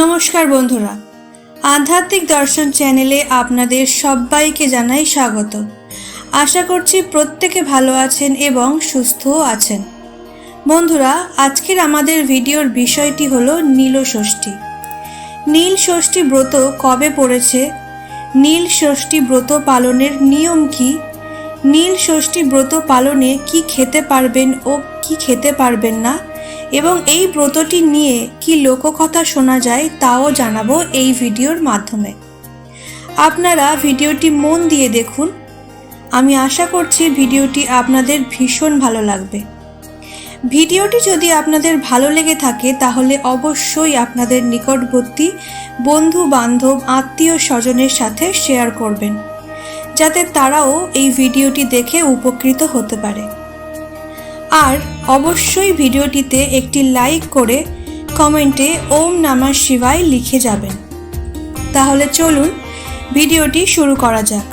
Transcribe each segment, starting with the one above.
নমস্কার বন্ধুরা। আধ্যাত্মিক দর্শন চ্যানেলে আপনাদের সবাইকে জানাই স্বাগত। আশা করছি প্রত্যেকে ভালো আছেন এবং সুস্থও আছেন। বন্ধুরা, আজকের আমাদের ভিডিওর বিষয়টি হলো নীল ষষ্ঠী। নীল ষষ্ঠী ব্রত কবে পড়েছে? নীল ষষ্ঠী ব্রত পালনের নিয়ম কি? নীল ষষ্ঠী ব্রত পালনে কি খেতে পারবেন ও কি খেতে পারবেন না? এবং এই ব্রতটি নিয়ে কি লোককথা শোনা যায় তাও জানাব এই ভিডিওর মাধ্যমে। আপনারা ভিডিওটি মন দিয়ে দেখুন। আমি আশা করছি ভিডিওটি আপনাদের ভীষণ ভালো লাগবে। ভিডিওটি যদি আপনাদের ভালো লেগে থাকে তাহলে অবশ্যই আপনাদের নিকটবর্তী বন্ধু বান্ধব আত্মীয় স্বজনের সাথে শেয়ার করবেন, যাতে তারাও এই ভিডিওটি দেখে উপকৃত হতে পারে। আর অবশ্যই ভিডিওটিতে একটি লাইক করে কমেন্টে ওম নামা শিবায় লিখে যাবেন। তাহলে চলুন ভিডিওটি শুরু করা যাক।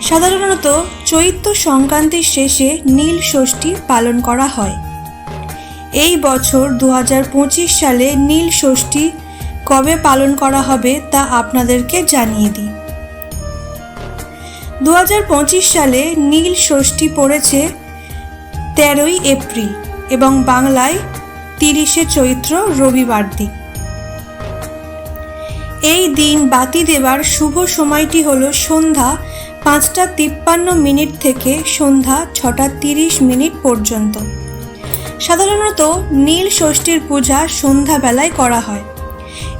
সাধারণত চৈত্র সংক্রান্তির শেষে নীল ষষ্ঠী পালন করা হয়। এই বছর দু হাজার পঁচিশ সালে নীল ষষ্ঠী কবে পালন করা হবে তা আপনাদেরকে জানিয়ে দিই। দু হাজার পঁচিশ সালে নীল ষষ্ঠী পড়েছে তেরোই এপ্রিল এবং বাংলায় তিরিশে চৈত্র রবিবার দিন। এই দিন বাতি দেবার শুভ সময়টি হল সন্ধ্যা পাঁচটা তিপ্পান্ন মিনিট থেকে সন্ধ্যা ছটা তিরিশ মিনিট পর্যন্ত। সাধারণত নীল ষষ্ঠীর পূজা সন্ধ্যাবেলায় করা হয়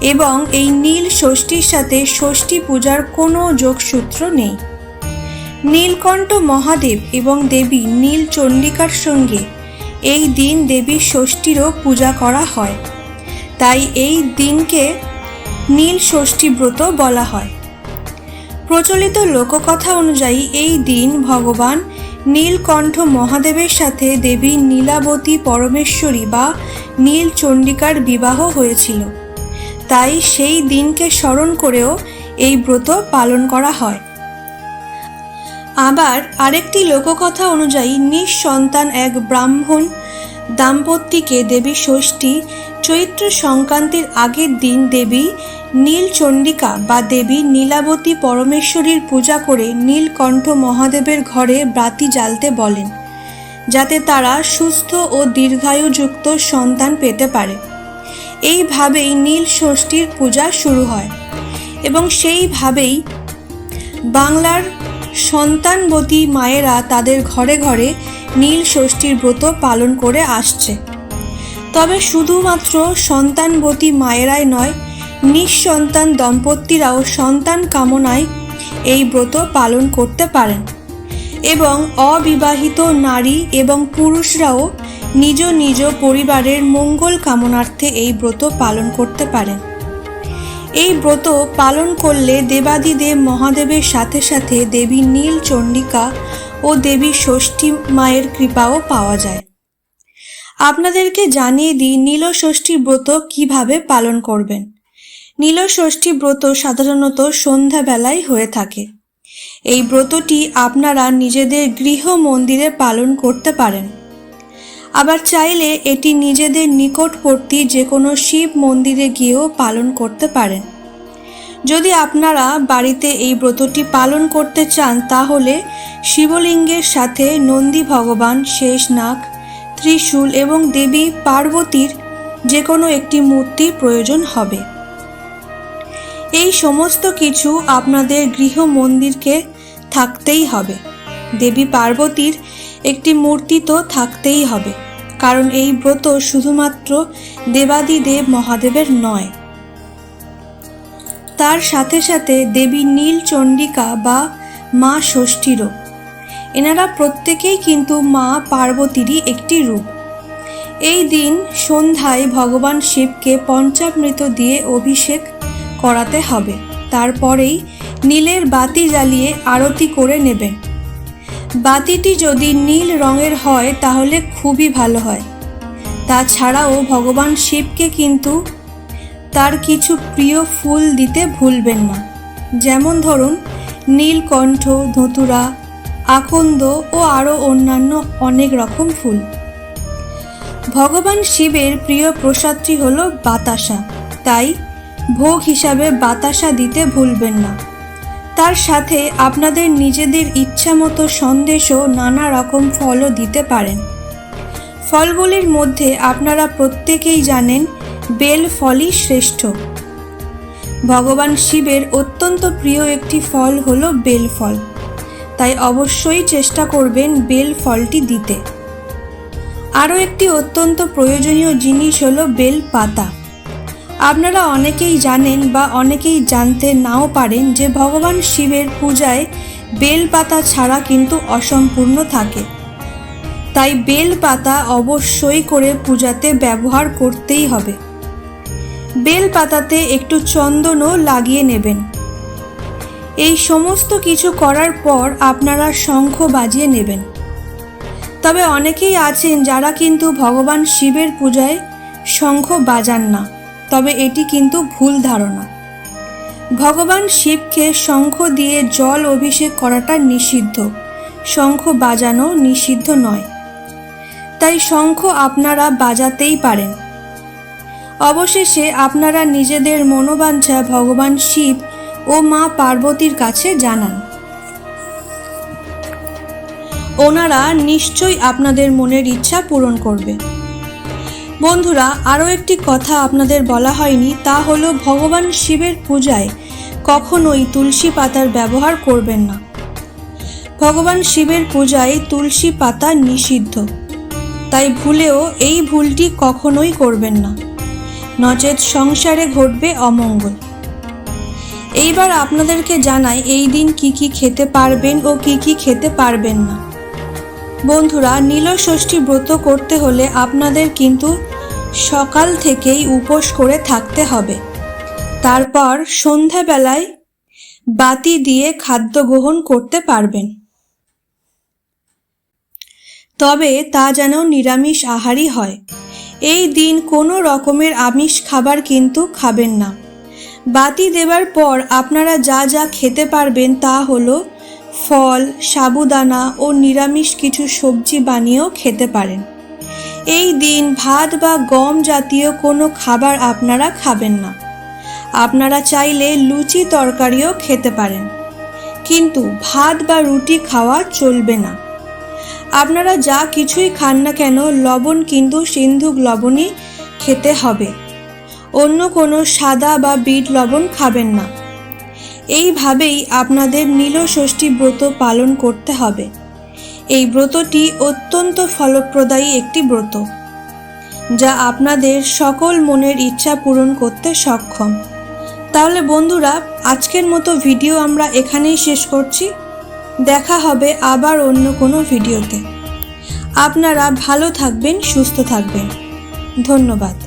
এবং এই নীল ষষ্ঠীর সাথে ষষ্ঠী পূজার কোনো যোগসূত্র নেই। নীলকণ্ঠ মহাদেব এবং দেবী নীল চণ্ডিকার সঙ্গে এই দিন দেবীর ষষ্ঠীরও পূজা করা হয়। তাই এই দিনকে নীল ষষ্ঠী ব্রত বলা হয়। প্রচলিত লোককথা অনুযায়ী এই দিন ভগবান নীলকণ্ঠ মহাদেবের সাথে দেবী নীলাবতী পরমেশ্বরী বা নীল চণ্ডিকার বিবাহ হয়েছিল। তাই সেই দিনকে স্মরণ করেও এই ব্রত পালন করা হয়। আবার আরেকটি লোককথা অনুযায়ী নিঃসন্তান এক ব্রাহ্মণ দাম্পত্যকে দেবী ষষ্ঠী, চৈত্র সংক্রান্তির আগের দিন দেবী নীলচণ্ডিকা বা দেবী নীলাবতী পরমেশ্বরীর পূজা করে নীলকণ্ঠ মহাদেবের ঘরে বাতি জ্বালতে বলেন, যাতে তারা সুস্থ ও দীর্ঘায়ুযুক্ত সন্তান পেতে পারে। এইভাবেই নীল ষষ্ঠীর পূজা শুরু হয় এবং সেইভাবেই বাংলার সন্তানবতী মায়েরা তাদের ঘরে ঘরে নীল ষষ্ঠীর ব্রত পালন করে আসছে। তবে শুধুমাত্র সন্তানবতী মায়েরাই নয়, নিঃসন্তান দম্পতিরাও সন্তান কামনায় এই ব্রত পালন করতে পারেন এবং অবিবাহিত নারী এবং পুরুষরাও নিজ নিজ পরিবারের মঙ্গল কামনার্থে এই ব্রত পালন করতে পারেন। এই ব্রত পালন করলে দেবাদিদেব মহাদেবের সাথে সাথে দেবী নীল চণ্ডিকা ও দেবী ষষ্ঠী মায়ের কৃপাও পাওয়া যায়। আপনাদেরকে জানিয়ে দিই নীল ষষ্ঠী ব্রত কীভাবে পালন করবেন? নীল ষষ্ঠী ব্রত সাধারণত সন্ধ্যাবেলায় হয়ে থাকে। এই ব্রতটি আপনারা নিজেদের গৃহ মন্দিরে পালন করতে পারেন। আবার চাইলে এটি নিজেদের নিকটবর্তী যে কোনো শিব মন্দিরে গিয়েও পালন করতে পারেন। যদি আপনারা বাড়িতে এই ব্রতটি পালন করতে চান, তাহলে শিবলিঙ্গের সাথে নন্দী ভগবান, শেষনাগ, ত্রিশূল এবং দেবী পার্বতীর যে কোনো একটি মূর্তি প্রয়োজন হবে। এই সমস্ত কিছু আপনাদের গৃহ মন্দিরকে থাকতেই হবে। দেবী পার্বতীর একটি মূর্তি তো থাকতেই হবে। কারণ এই ব্রত শুধুমাত্র দেবাদিদেব মহাদেবের নয়। তার সাথে সাথে দেবী নীল চণ্ডিকা বা মা ষষ্ঠীরও। এনারা প্রত্যেকেই কিন্তু মা পার্বতীরই একটি রূপ। এই দিন সন্ধ্যায় ভগবান শিবকে পঞ্চামৃত দিয়ে অভিষেক করাতে হবে। তারপরেই নীলের বাতি জ্বালিয়ে আরতি করে নেবেন বাতিটি যদি নীল রঙের হয়, তাহলে খুবই ভালো হয়। তাছাড়াও ভগবান শিবকে কিন্তু তার কিছু প্রিয় ফুল দিতে ভুলবেন না। যেমন ধরুন, নীলকণ্ঠ, ধতুরা, আকন্দ ও আরও অন্যান্য অনেক রকম ফুল। ভগবান শিবের প্রিয় প্রসাদটি হল বাতাসা। তাই ভোগ হিসাবে বাতাসা দিতে ভুলবেন না। তার সাথে আপনাদের নিজেদের ইচ্ছা মতো সন্দেশও নানা রকম ফলও দিতে পারেন। ফলগুলির মধ্যে আপনারা প্রত্যেকেই জানেন, বেল ফলই শ্রেষ্ঠ। ভগবান শিবের অত্যন্ত প্রিয় একটি ফল হল বেল ফল। তাই অবশ্যই চেষ্টা করবেন বেল ফলটি দিতে। আরও একটি অত্যন্ত প্রয়োজনীয় জিনিস হলো বেল পাতা। আপনারা অনেকেই জানেন বা অনেকেই জানতে নাও পারেন যে ভগবান শিবের পূজায় বেল পাতা ছাড়া কিন্তু অসম্পূর্ণ থাকে। তাই বেল পাতা অবশ্যই করে পূজাতে ব্যবহার করতেই হবে। বেল পাতাতে একটু চন্দনও লাগিয়ে নেবেন। এই সমস্ত কিছু করার পর আপনারা শঙ্খ বাজিয়ে নেবেন। তবে অনেকেই আছেন যারা কিন্তু ভগবান শিবের পূজায় শঙ্খ বাজান না। তবে এটি কিন্তু ভুল ধারণা। ভগবান শিবকে শঙ্খ দিয়ে জল অভিষেক করাটা নিষিদ্ধ। শঙ্খ বাজানো নিষিদ্ধ নয়। তাই শঙ্খ আপনারা বাজাতেই পারেন। অবশেষে আপনারা নিজেদের মনোবাঞ্ছা ভগবান শিব ও মা পার্বতীর কাছে জানান। ওনারা নিশ্চয়ই আপনাদের মনের ইচ্ছা পূরণ করবে। বন্ধুরা, আরও একটি কথা আপনাদের বলা হয়নি, তা হলো ভগবান শিবের পূজায় কখনোই তুলসী পাতার ব্যবহার করবেন না। ভগবান শিবের পূজায় তুলসী পাতা নিষিদ্ধ। তাই ভুলেও এই ভুলটি কখনোই করবেন না। নচেত সংসারে ঘটবে অমঙ্গল। এইবার আপনাদেরকে জানাই, এই দিন কি কি খেতে পারবেন ও কি কি খেতে পারবেন না। বন্ধুরা ষষ্ঠী ব্রত করতে হলে আপনাদের কিন্তু সকাল থেকেই উপোস করে থাকতে হবে। তারপর সন্ধ্যাবেলায় বাতি দিয়ে খাদ্য গ্রহণ করতে পারবেন। তবে তা যেন নিরামিষ আহারই হয়। এই দিন কোনো রকমের আমিষ খাবার কিন্তু খাবেন না। বাতি দেওয়ার পর আপনারা যা যা খেতে পারবেন তা হলো ফল, সাবুদানা ও নিরামিষ কিছু সবজি বানিয়েও খেতে পারেন। এই দিন ভাত বা গম জাতীয় কোনো খাবার আপনারা খাবেন না। আপনারা চাইলে লুচি তরকারিও খেতে পারেন। কিন্তু ভাত বা রুটি খাওয়া চলবে না। আপনারা যা কিছুই খান না কেন, লবণ কিন্তু সিন্ধুক লবণই খেতে হবে। অন্য কোনো সাদা বা বিট লবণ খাবেন না। এইভাবেই আপনাদের নীলষষ্ঠী ব্রত পালন করতে হবে। এই ব্রতটি অত্যন্ত ফলপ্রদায়ী একটি ব্রত, যা আপনাদের সকল মনের ইচ্ছা পূরণ করতে সক্ষম। তাহলে বন্ধুরা, আজকের মতো ভিডিও আমরা এখানেই শেষ করছি। দেখা হবে আবার অন্য কোনো ভিডিওতে। আপনারা ভালো থাকবেন, সুস্থ থাকবেন। ধন্যবাদ।